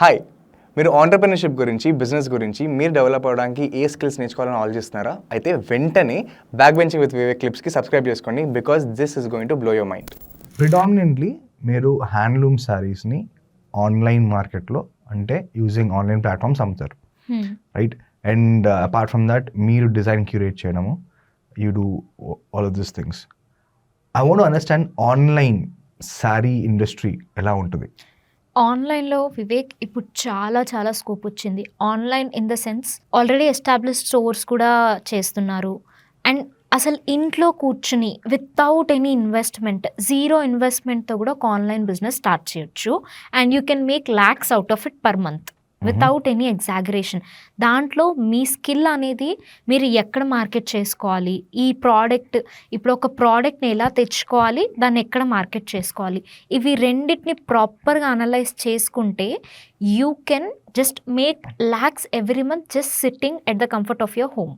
Hi మీరు entrepreneurship గురించి business గురించి మీరు డెవలప్ అవ్వడానికి ఏ స్కిల్స్ నేర్చుకోవాలని ఆలోచిస్తున్నారా? అయితే వెంటనే బ్యాక్ బెంచింగ్ విత్ వివేక్ క్లిప్స్కి సబ్స్క్రైబ్ చేసుకోండి because this is going to blow your mind predominantly మీరు హ్యాండ్లూమ్ శారీస్ని ఆన్లైన్ మార్కెట్లో అంటే యూజింగ్ ఆన్లైన్ ప్లాట్ఫామ్స్ అమ్ముతారు. Right and apart from that మీరు డిజైన్ క్యూరేట్ చేయడము you do all of this things I want understand online sari industry ఎలా ఉంటుంది? ఆన్లైన్లో వివేక్ ఇప్పుడు చాలా చాలా స్కోప్ వచ్చింది. Online in the sense already establish stores కూడా చేస్తున్నారు. అండ్ అసలు ఇంట్లో కూర్చుని వితౌట్ ఎనీ ఇన్వెస్ట్మెంట్ జీరో ఇన్వెస్ట్మెంట్తో కూడా ఒక ఆన్లైన్ బిజినెస్ స్టార్ట్ చేయొచ్చు. And you can make lakhs out of it per month. Without any exaggeration దాంట్లో మీ స్కిల్ అనేది మీరు ఎక్కడ మార్కెట్ చేసుకోవాలి? ఈ ప్రోడక్ట్ ఇప్పుడు ఒక ప్రోడక్ట్ని ఎలా తెచ్చుకోవాలి? దాన్ని ఎక్కడ మార్కెట్ చేసుకోవాలి? ఇవి రెండింటిని ప్రాపర్గా అనలైజ్ చేసుకుంటే you can just make lakhs every month just sitting at the comfort of your home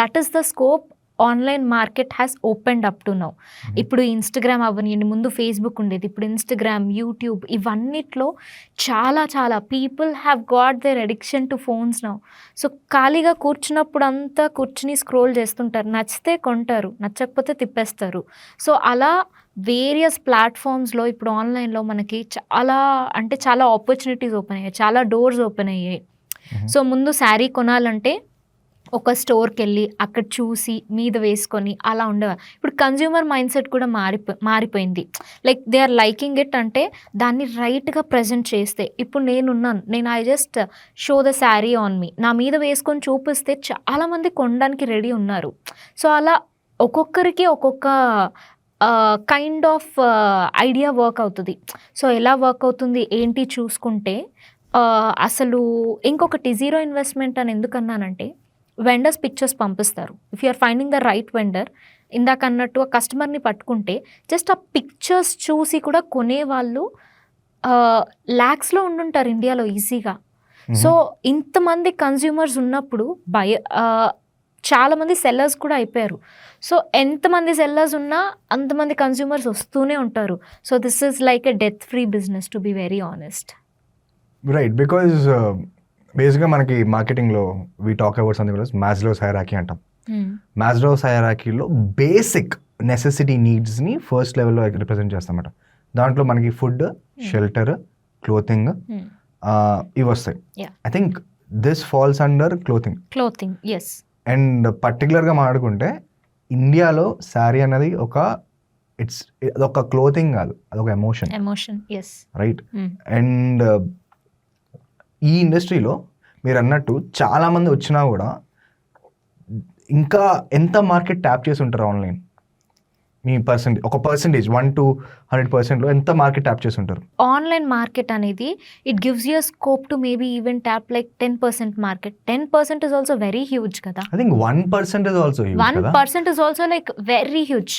that is the scope online market has opened up to now ఇప్పుడు ఇన్స్టాగ్రామ్ అవ్వనియండి ముందు ఫేస్బుక్ ఉండేది. ఇప్పుడు ఇన్స్టాగ్రామ్ యూట్యూబ్ ఇవన్నిట్లో చాలా చాలా people have got their addiction to phones now so ఖాళీగా కూర్చున్నప్పుడు అంతా కూర్చుని స్క్రోల్ చేస్తుంటారు. నచ్చితే కొంటారు నచ్చకపోతే తిప్పేస్తారు. సో అలా వేరియస్ ప్లాట్ఫామ్స్లో ఇప్పుడు ఆన్లైన్లో మనకి చాలా అంటే చాలా ఆపర్చునిటీస్ ఓపెన్ అయ్యాయి. చాలా డోర్స్ ఓపెన్ అయ్యాయి. సో ముందు శారీ కొనాలంటే ఒక స్టోర్కి వెళ్ళి అక్కడ చూసి మీద వేసుకొని అలా ఉండేవారు ఇప్పుడు కన్జ్యూమర్ మైండ్ సెట్ కూడా మారిపో మారిపోయింది. Like they are liking it అంటే దాన్ని రైట్గా ప్రజెంట్ చేస్తే ఇప్పుడు నేనున్నాను నేను I just show the sari on me. నా మీద వేసుకొని చూపిస్తే చాలామంది కొనడానికి రెడీ ఉన్నారు. సో అలా ఒక్కొక్కరికి ఒక్కొక్క కైండ్ ఆఫ్ ఐడియా వర్క్ అవుతుంది. సో ఎలా వర్క్ అవుతుంది ఏంటి చూసుకుంటే అసలు ఇంకొకటి జీరో ఇన్వెస్ట్మెంట్ అని ఎందుకన్నానంటే వెండర్స్ పిక్చర్స్ పంపిస్తారు. If you are finding the right vendor ఇందాక అన్నట్టు ఆ కస్టమర్ని పట్టుకుంటే జస్ట్ ఆ పిక్చర్స్ చూసి కూడా కొనేవాళ్ళు ల్యాక్స్లో ఉండుంటారు ఇండియాలో ఈజీగా. సో ఇంతమంది కన్జ్యూమర్స్ ఉన్నప్పుడు బయ చాలామంది సెల్లర్స్ కూడా అయిపోయారు. సో ఎంతమంది సెల్లర్స్ ఉన్నా అంతమంది కన్జ్యూమర్స్ వస్తూనే ఉంటారు. So this is like a debt free business to be very honest right because బేసిక్గా మనకి మార్కెటింగ్లో we talk about something Maslow సైరాకీ అంటాం. మ్యాజ్లో సైరాకీలో బేసిక్ నెసెసిటీ నీడ్స్ని ఫస్ట్ లెవెల్లో రిప్రజెంట్ చేస్తామట. దాంట్లో మనకి ఫుడ్ షెల్టర్ క్లోతింగ్ ఇవి వస్తాయి. I think this falls under clothing clothing yes and పర్టికులర్గా మాట్లాడుకుంటే ఇండియాలో శారీ అనేది ఒక ఇట్స్ అదొక క్లోతింగ్ కాదు అదొక emotion emotion yes right and ఈ ఇండస్ట్రీలో మీరు అన్నట్టు చాలామంది వచ్చినా కూడా ఇంకా ఎంత మార్కెట్ ట్యాప్ చేసి ఉంటారు ఆన్లైన్? మీ పర్సెంటేజ్ ఒక పర్సెంటేజ్ వన్ టు హండ్రెడ్ పర్సెంట్లో ఎంత మార్కెట్ ట్యాప్ చేసి ఉంటారు? ఆన్లైన్ మార్కెట్ అనేది it gives you scope to maybe even tap like ten percent market ten percent is also very huge కదా. I think one percentage also one percent is also like very huge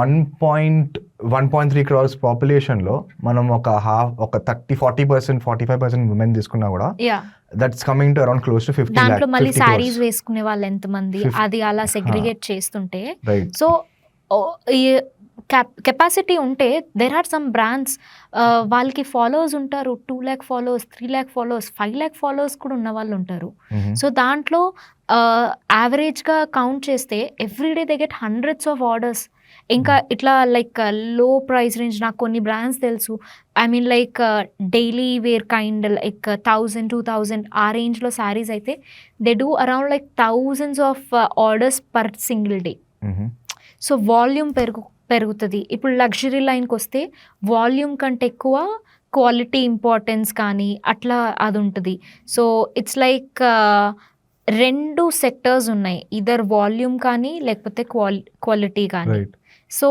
one point one point three crores పాపులేషన్లో మనం ఒక half ఒక thirty forty percent forty five percent women తీసుకున్నా కూడా that's coming to around close to fifty దాంట్లో మళ్ళీ శారీస్ వేసుకునే వాళ్ళు ఎంతమంది? Fif- అది అలా సెగ్రిగేట్ చేస్తుంటే రైట్ సో కెపాసిటీ ఉంటే దెర్ ఆర్ సమ్ బ్రాండ్స్ వాళ్ళకి ఫాలోవర్స్ ఉంటారు two lakh followers three lakh followers five lakh followers కూడా ఉన్న వాళ్ళు ఉంటారు. సో దాంట్లో యావరేజ్గా కౌంట్ చేస్తే everyday they get hundreds of orders ఇంకా ఇట్లా లైక్లో ప్రైస్ రేంజ్ నాకు కొన్ని బ్రాండ్స్ తెలుసు. I mean like daily wear kind like thousand two thousand ఆ రేంజ్లో శారీస్ అయితే they do around like thousands of orders per single day so volume పెరుగు పెరుగుతుంది. ఇప్పుడు లగ్జరీ లైన్కి వస్తే వాల్యూమ్ కంటే ఎక్కువ క్వాలిటీ ఇంపార్టెన్స్ కానీ అట్లా అది ఉంటుంది. సో ఇట్స్ లైక్ రెండు సెక్టర్స్ ఉన్నాయి. ఇదర్ వాల్యూమ్ కానీ లేకపోతే క్వాలి క్వాలిటీ కానీ. సో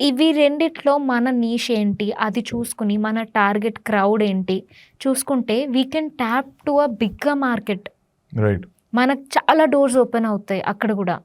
ఇవి రెండిట్లో మన నీష్ ఏంటి? అది చూసుకుని మన టార్గెట్ క్రౌడ్ ఏంటి? చూసుకుంటే we can tap to a bigger market right మనకు చాలా డోర్స్ ఓపెన్ అవుతాయి అక్కడ కూడా.